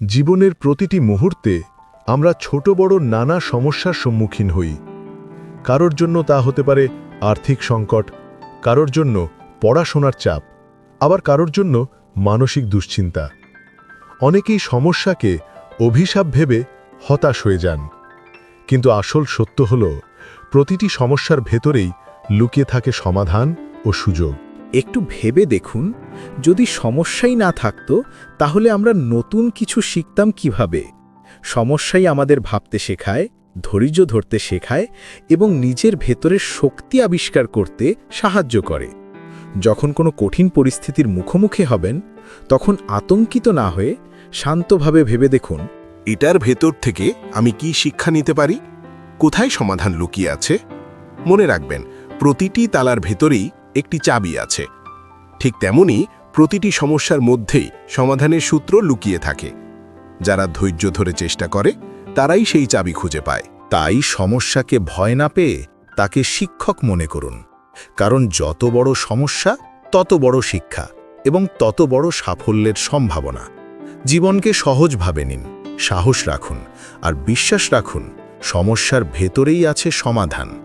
জীবনের প্রতিটি মুহূর্তে আমরা ছোট বড় নানা সমস্যার সম্মুখীন হই। কারোর জন্য তা হতে পারে আর্থিক সংকট, কারোর জন্য পড়াশোনার চাপ, আবার কারোর জন্য মানসিক দুশ্চিন্তা। অনেকেই সমস্যাকে অভিশাপ ভেবে হতাশ হয়ে যান। কিন্তু আসল সত্য হল, প্রতিটি সমস্যার ভেতরেই লুকিয়ে থাকে সমাধান ও সুযোগ। একটু ভেবে দেখুন, যদি সমস্যাই না থাকতো, তাহলে আমরা নতুন কিছু শিখতাম কীভাবে? সমস্যাই আমাদের ভাবতে শেখায়, ধৈর্য ধরতে শেখায় এবং নিজের ভেতরের শক্তি আবিষ্কার করতে সাহায্য করে। যখন কোনো কঠিন পরিস্থিতির মুখোমুখি হবেন, তখন আতঙ্কিত না হয়ে শান্তভাবে ভেবে দেখুন, এটার ভেতর থেকে আমি কি শিক্ষা নিতে পারি? কোথায় সমাধান লুকিয়ে আছে? মনে রাখবেন প্রতিটি তালার ভেতরেই একটি চাবি আছে। ঠিক তেমনি প্রতিটি সমস্যার মধ্যেই সমাধানের সূত্র লুকিয়ে থাকে। যারা ধৈর্য ধরে চেষ্টা করে, তারাই সেই চাবি খুঁজে পায়। তাই সমস্যাকে ভয় না পেয়ে তাকে শিক্ষক মনে করুন। কারণ যত বড় সমস্যা, তত বড় শিক্ষা এবং তত বড় সাফল্যের সম্ভাবনা। জীবনকে সহজভাবে নিন, সাহস রাখুন আর বিশ্বাস রাখুন, সমস্যার ভেতরেই আছে সমাধান।